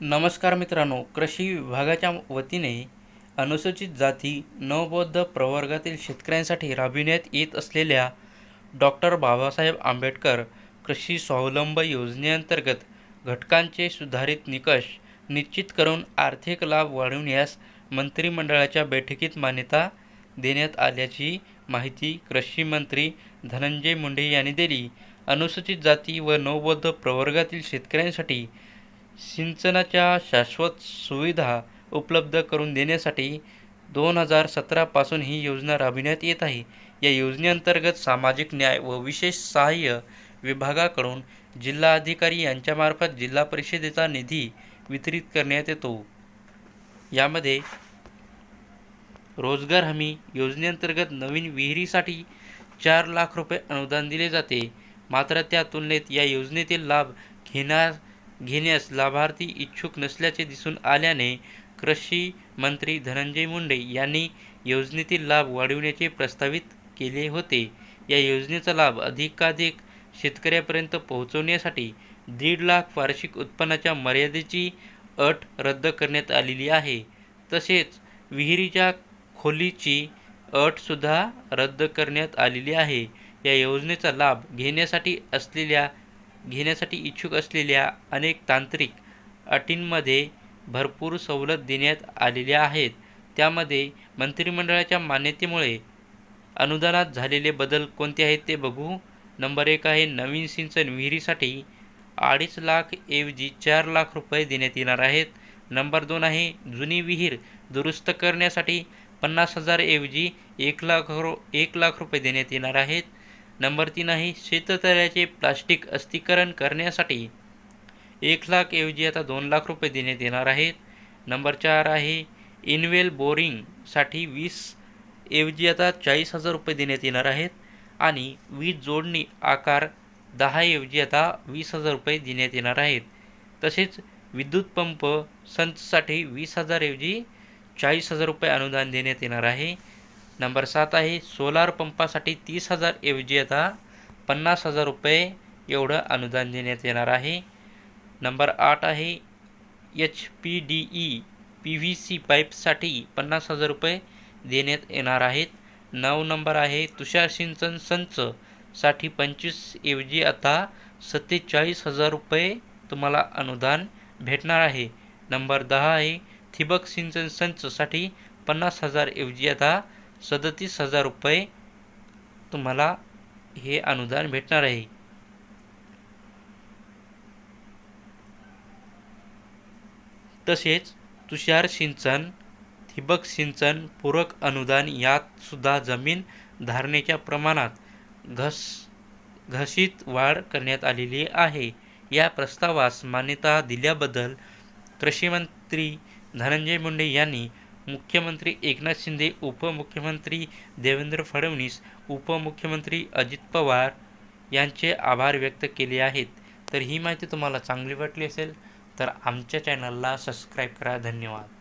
नमस्कार मित्रांनो कृषी विभागाच्या वतीने अनुसूचित जाती नवबौद्ध प्रवर्गातील शेतकऱ्यांसाठी राबविण्यात येत असलेल्या डॉक्टर बाबासाहेब आंबेडकर कृषी स्वावलंब योजनेअंतर्गत घटकांचे सुधारित निकष निश्चित करून आर्थिक लाभ वाढविण्यास मंत्रिमंडळाच्या बैठकीत मान्यता देण्यात आल्याची माहिती कृषी मंत्री धनंजय मुंडे यांनी दिली. अनुसूचित जाती व नवबौद्ध प्रवर्गातील शेतकऱ्यांसाठी सिंचनाच्या शाश्वत सुविधा उपलब्ध करून देण्यासाठी दोन हजार सतरापासून ही योजना राबविण्यात येत आहे. या योजनेअंतर्गत सामाजिक न्याय व विशेष सहाय्य विभागाकडून जिल्हाधिकारी यांच्यामार्फत जिल्हा परिषदेचा निधी वितरित करण्यात येतो. यामध्ये रोजगार हमी योजनेअंतर्गत नवीन विहिरीसाठी चार लाख रुपये अनुदान दिले जाते. मात्र त्या तुलनेत या योजनेतील लाभ घेणार घेण्यास लाभार्थी इच्छुक नसल्याचे दिसून आल्याने कृषी मंत्री धनंजय मुंडे यांनी योजनेतील लाभ वाढविण्याचे प्रस्तावित केले होते. या योजनेचा लाभ अधिकाधिक शेतकऱ्यापर्यंत पोहोचवण्यासाठी दीड लाख वार्षिक उत्पन्नाच्या मर्यादेची अट रद्द करण्यात आलेली आहे. तसेच विहिरीच्या खोलीची अटसुद्धा रद्द करण्यात आलेली आहे. या योजनेचा लाभ घेण्यासाठी असलेल्या घेण्यासाठी इच्छुक असलेल्या अनेक तांत्रिक अटींमध्ये भरपूर सवलत देण्यात आलेल्या आहेत. त्यामध्ये मंत्रिमंडळाच्या मान्यतेमुळे अनुदानात झालेले बदल कोणते आहेत ते बघू. नंबर एक आहे नवीन सिंचन विहिरीसाठी अडीच लाख ऐवजी चार लाख रुपये देण्यात येणार आहेत. नंबर दोन आहे जुनी विहीर दुरुस्त करण्यासाठी पन्नास हजार ऐवजी एक लाख रो एक लाख रुपये देण्यात येणार आहेत. नंबर तीन आहे शेततळ्याचे प्लास्टिक अस्थिकरण करण्यासाठी एक लाख ऐवजी आता दोन लाख रुपये देण्यात येणार आहेत. नंबर चार आहे इनवेल बोरिंगसाठी वीस ऐवजी आता चाळीस हजार रुपये देण्यात येणार आहेत. आणि वीज जोडणी आकार दहा ऐवजी आता वीस हजार रुपये देण्यात येणार आहेत. तसेच विद्युत पंप संचसाठी वीस हजार ऐवजी चाळीस हजार रुपये अनुदान देण्यात येणार आहे. नंबर सात आहे सोलार पंपासाठी तीस हजार ऐवजी आता पन्नास हजार रुपये एवढं अनुदान देण्यात येणार आहे. नंबर आठ आहे H P D E P V C पाईपसाठी पन्नास हजार रुपये देण्यात येणार आहेत. नऊ नंबर आहे तुषार सिंचन संचसाठी पंचवीस ऐवजी आता सत्तेचाळीस हजार रुपये तुम्हाला अनुदान भेटणार आहे. नंबर दहा आहे ठिबक सिंचन संचसाठी पन्नास हजार ऐवजी आता सदतीस हजार रुपये तुम्हाला हे अनुदान भेटणार आहे. तसेच तुषार सिंचन ठिबक सिंचन पूरक अनुदान यात सुद्धा जमीन धारणेच्या प्रमाणात घस घसित वाढ करण्यात आलेली आहे. या प्रस्तावास मान्यता दिल्याबद्दल कृषीमंत्री धनंजय मुंडे यांनी मुख्यमंत्री एकनाथ शिंदे उपमुख्यमंत्री देवेंद्र फडणवीस उपमुख्यमंत्री अजित पवार यांचे आभार व्यक्त केले आहेत. तर ही माहिती तुम्हाला चांगली वाटली असेल तर आमच्या चॅनलला सबस्क्राईब करा. धन्यवाद.